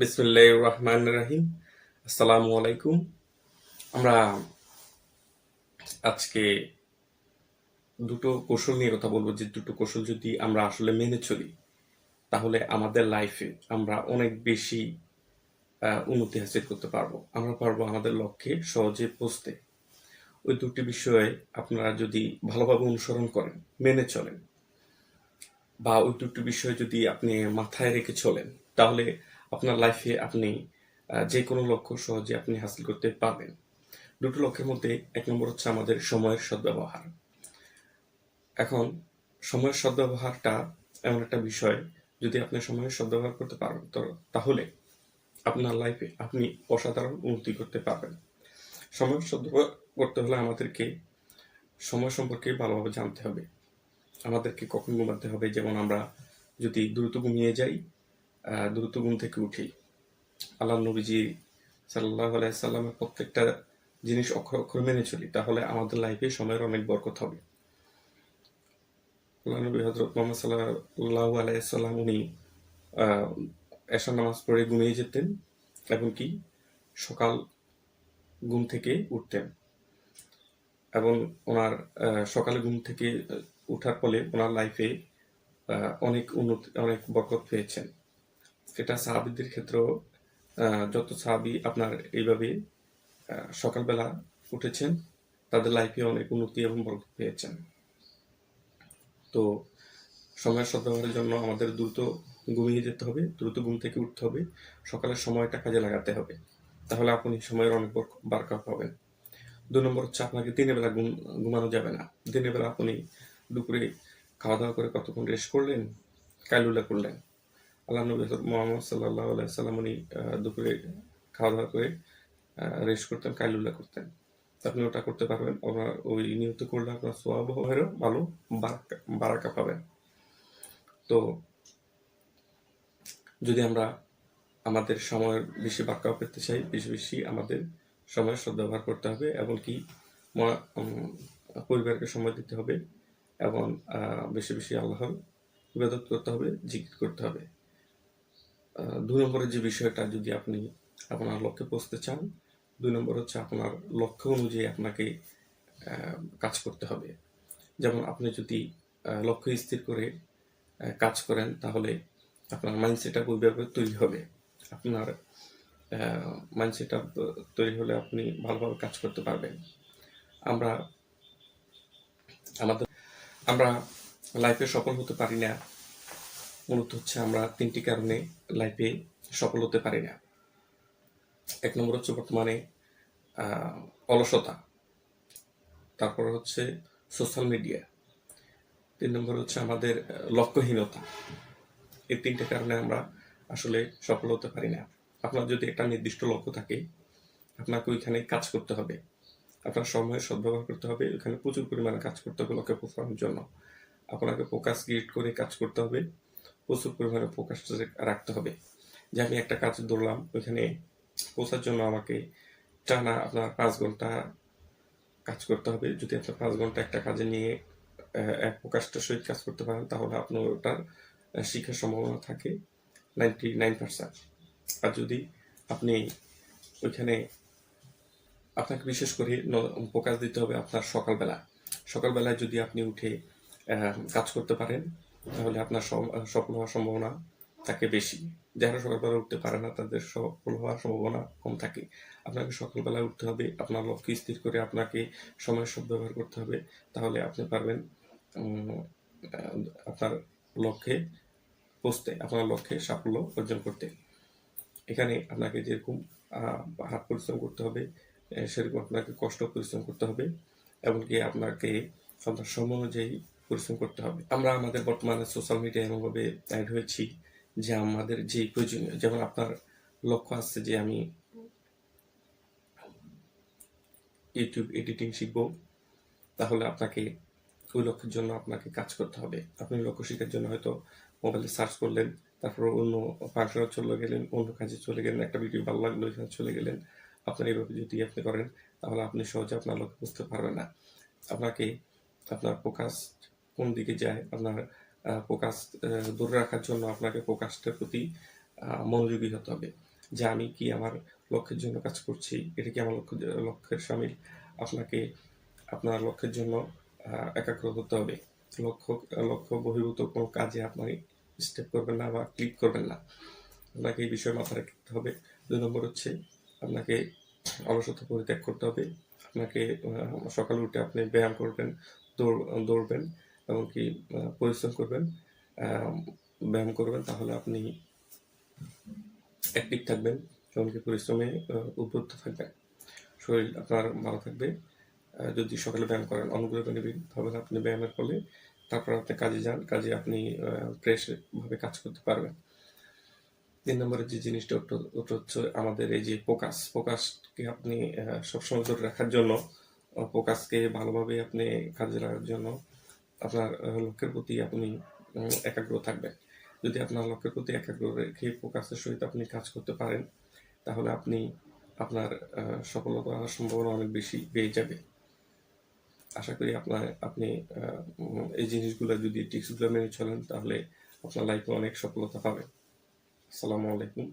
বিসমুল্লাহ রহমান রাহিম আসসালামু আলাইকুম আমরা আজকে দুটো কৌশল নিয়ে কথা বলব। যে দুটো কৌশল যদি আমরা আসলে মেনে চলি, তাহলে আমাদের লাইফে আমরা অনেক বেশি উন্নতি হাসিল করতে পারব। আমরা পারব আমাদের লক্ষ্যে সহজে পৌঁছতে। ওই দুটি বিষয়ে আপনারা যদি ভালোভাবে অনুসরণ করেন, মেনে চলেন, বা ওই দুটি বিষয় যদি আপনি মাথায় রেখে চলেন, তাহলে আপনার লাইফে আপনি যে কোনো লক্ষ্য সহজে আপনি হাসিল করতে পারবেন। দুটো লক্ষ্যের মধ্যে এক নম্বর হচ্ছে আমাদের সময়ের সদ্ব্যবহার। এখন, সময়ের সদ্ব্যবহারটা এমন একটা বিষয়, যদি আপনি সময়ের সদ্ব্যবহার করতে পারেন, তো তাহলে আপনার লাইফে আপনি অসাধারণ উন্নতি করতে পারবেন। সময়ের সদ্ব্যবহার করতে হলে আমাদেরকে সময় সম্পর্কে ভালোভাবে জানতে হবে। আমাদেরকে কখন ঘুমাতে হবে, যেমন আমরা যদি দ্রুত ঘুমিয়ে যাই দ্রুত ঘুম থেকে উঠি আল্লাহ নবীজি সাল্লাহ আলাইসাল্লামের প্রত্যেকটা জিনিস অক্ষর অক্ষর মেনে চলি, তাহলে আমাদের লাইফে সময়ের অনেক বরকত হবে। আল্লাহ নবী হজরত মোহাম্মদ সাল্লাহ আলাইসাল্লাম উনি এশার নামাজ পড়ে ঘুমিয়ে যেতেন এবং কি সকাল ঘুম থেকে উঠতেন। এবং ওনার সকালে ঘুম থেকে উঠার ফলে ওনার লাইফে অনেক উন্নতি অনেক বরকত পেয়েছেন। এটা সাহাবিদের ক্ষেত্রেও যত সাহাবি আপনার এইভাবে সকালবেলা উঠেছেন, তাদের লাইফে অনেক উন্নতি এবং বরকত পেয়েছেন। তো সময়ের সদ্ব্যবহারের জন্য আমাদের দ্রুত ঘুমিয়ে যেতে হবে, দ্রুত ঘুম থেকে উঠতে হবে সকালের সময়টা কাজে লাগাতে হবে। তাহলে আপনি সময়ের অনেক বরক- পাবেন। দু নম্বর হচ্ছে আপনাকে দিনের বেলা ঘুম, ঘুমানো যাবে না। দিনের বেলা আপনি দুপুরে খাওয়া দাওয়া করে কতক্ষণ রেস্ট করলেন? কাইলুলা করলেন। আল্লাহ মোহাম্মদ দুপুরে খাওয়া দাওয়া করে রেস্ট করতেন করতেন। আপনি ওটা করতে পারবেন। ওই করলে আপনার ভালো পাবেন। তো যদি আমরা আমাদের সময়ের বেশি বাক্কা পেতে চাই বেশি বেশি আমাদের সময়ের সদ্ব্যবহার করতে হবে ম- উম, পরিবারকে সময় দিতে হবে এবং বেশি বেশি আল্লাহর ইবাদত করতে হবে জিকির করতে হবে। দুই নম্বরের যে বিষয়টা যদি আপনি আপনার লক্ষ্যে পৌঁছতে চান, দুই নম্বর হচ্ছে আপনার লক্ষ্য অনুযায়ী আপনাকে কাজ করতে হবে। যেমন আপনি যদি লক্ষ্য স্থির করে কাজ করেন, তাহলে আপনার মাইন্ডসেট আপ ওইভাবে তৈরি হবে। আপনার মাইন্ডসেট আপ তৈরি হলে আপনি ভালোভাবে কাজ করতে পারবেন। আমরা, আমাদের, আমরা লাইফে সফল হতে পারি না। মূলত হচ্ছে আমরা তিনটি কারণে লাইফে সফল হতে পারি না। এক নম্বর হচ্ছে বর্তমানে অলসতা। তারপর হচ্ছে সোশ্যাল মিডিয়া তিন নম্বর হচ্ছে আমাদের লক্ষ্যহীনতা। এই তিনটে কারণে আমরা আসলে সফল হতে পারি না। আপনার যদি একটা নির্দিষ্ট লক্ষ্য থাকে, আপনাকে ওইখানে কাজ করতে হবে। আপনার সময়ের সদ্ব্যবহার করতে হবে, ওইখানে প্রচুর পরিমাণে কাজ করতে হবে লক্ষ্যে পৌঁছানোর জন্য। আপনাকে ফোকাস ক্রিয়েট করে কাজ করতে হবে। প্রচুর পরিমাণে ফোকাস রাখতে হবে। যে আমি একটা কাজ ধরলাম, ওইখানে পৌঁছার জন্য আমাকে টানা আপনার পাঁচ ঘণ্টা কাজ করতে হবে। যদি আপনার পাঁচ ঘণ্টা একটা কাজে নিয়ে এক প্রকাশটার সহিত কাজ করতে পারেন, তাহলে আপনার ওটার শিখার সম্ভাবনা থাকে নাইনটি নাইন পার্সেন্ট। আর যদি আপনি ওইখানে আপনাকে বিশেষ করে প্রকাশ দিতে হবে আপনার সকালবেলা। সকালবেলায় যদি আপনি উঠে কাজ করতে পারেন তাহলে আপনার সফল হওয়ার সম্ভাবনা থাকে বেশি। যারা সকালবেলা উঠতে পারে না, তাদের সফল হওয়ার সম্ভাবনা কম থাকে। আপনাকে সকালবেলা উঠতে হবে, আপনার লক্ষ্য স্থির করে আপনাকে সময়ের সদ্ব্যবহার করতে হবে। তাহলে আপনি পারবেন আপনার লক্ষ্যে পৌঁছতে, আপনার লক্ষ্যে সাফল্য অর্জন করতে। এখানে আপনাকে যেরকম হাত পরিশ্রম করতে হবে সেরকম আপনাকে কষ্ট পরিশ্রম করতে হবে। এমনকি আপনাকে আপনার সময় অনুযায়ী পরিশ্রম করতে হবে। আমরা আমাদের বর্তমানে সোশ্যাল মিডিয়া এমনভাবে অ্যাড হয়েছি যে আমাদের যে প্রয়োজনীয়, যেমন আপনার লক্ষ্য আছে যে আমি ইউটিউব এডিটিং শিখব, তাহলে আপনাকে ওই লক্ষ্যের জন্য আপনাকে কাজ করতে হবে। আপনি লক্ষ্য শেখার জন্য হয়তো মোবাইলে সার্চ করলেন, তারপর অন্য ফাংশনে চলে গেলেন, অন্য কাজে চলে গেলেন, একটা ভিডিও ভালো লাগল এখানে চলে গেলেন। আপনার এইভাবে যদি আপনি করেন, তাহলে আপনি সহজে আপনার লক্ষ্য বুঝতে পারবেন না। আপনাকে আপনার ফোকাস কোন দিকে যায় আপনার ফোকাস ধরে রাখার জন্য আপনাকে ফোকাসটার প্রতি মনোযোগী হতে হবে। যে আমি কি আমার লক্ষ্যের জন্য কাজ করছি, এটা কি আমার লক্ষ্য, লক্ষ্যের সামিল? আপনাকে আপনার লক্ষ্যের জন্য একাগ্র হতে হবে। লক্ষ্য লক্ষ্য বহির্ভূত কোনো কাজে আপনি স্টেপ করবেন না বা ক্লিক করবেন না। আপনাকে এই বিষয়ে মাথায় রাখতে হবে। দুই নম্বর হচ্ছে, আপনাকে অলসতা পরিত্যাগ করতে হবে। আপনাকে সকালে উঠে আপনি ব্যায়াম করবেন, দৌড়, দৌড়বেন। এমনকি পরিশ্রম করবেন ব্যায়াম করবেন, তাহলে আপনি অ্যাক্টিভ থাকবেন এমনকি পরিশ্রমে উদ্বুদ্ধ থাকবেন। শরীর আপনার ভালো থাকবে। যদি সকালে ব্যায়াম করেন, অনুগ্রহ করে নেবেন তাহলে আপনি ব্যায়ামের ফলে তারপর আপনি কাজে যান, কাজে আপনি ফ্রেশভাবে কাজ করতে পারবেন। তিন নম্বরের যে জিনিসটা ওটা হচ্ছে আমাদের এই যে ফোকাস ফোকাসকে আপনি সবসময় ধরে রাখার জন্য ফোকাসকে ভালোভাবে আপনি কাজে লাগার জন্য আপনার লক্ষ্যের প্রতি আপনি একাগ্র থাকবেন। যদি আপনার লক্ষ্যের প্রতি একাগ্র রেখে ফোকাসের সহিত আপনি কাজ করতে পারেন, তাহলে আপনি আপনার সফলতা হওয়ার সম্ভাবনা অনেক বেশি বেড়ে যাবে। আশা করি আপনার, আপনি এই জিনিসগুলো যদি টিপসগুলো মেনে চলেন, তাহলে আপনার লাইফে অনেক সফলতা পাবেন। আসসালামু আলাইকুম।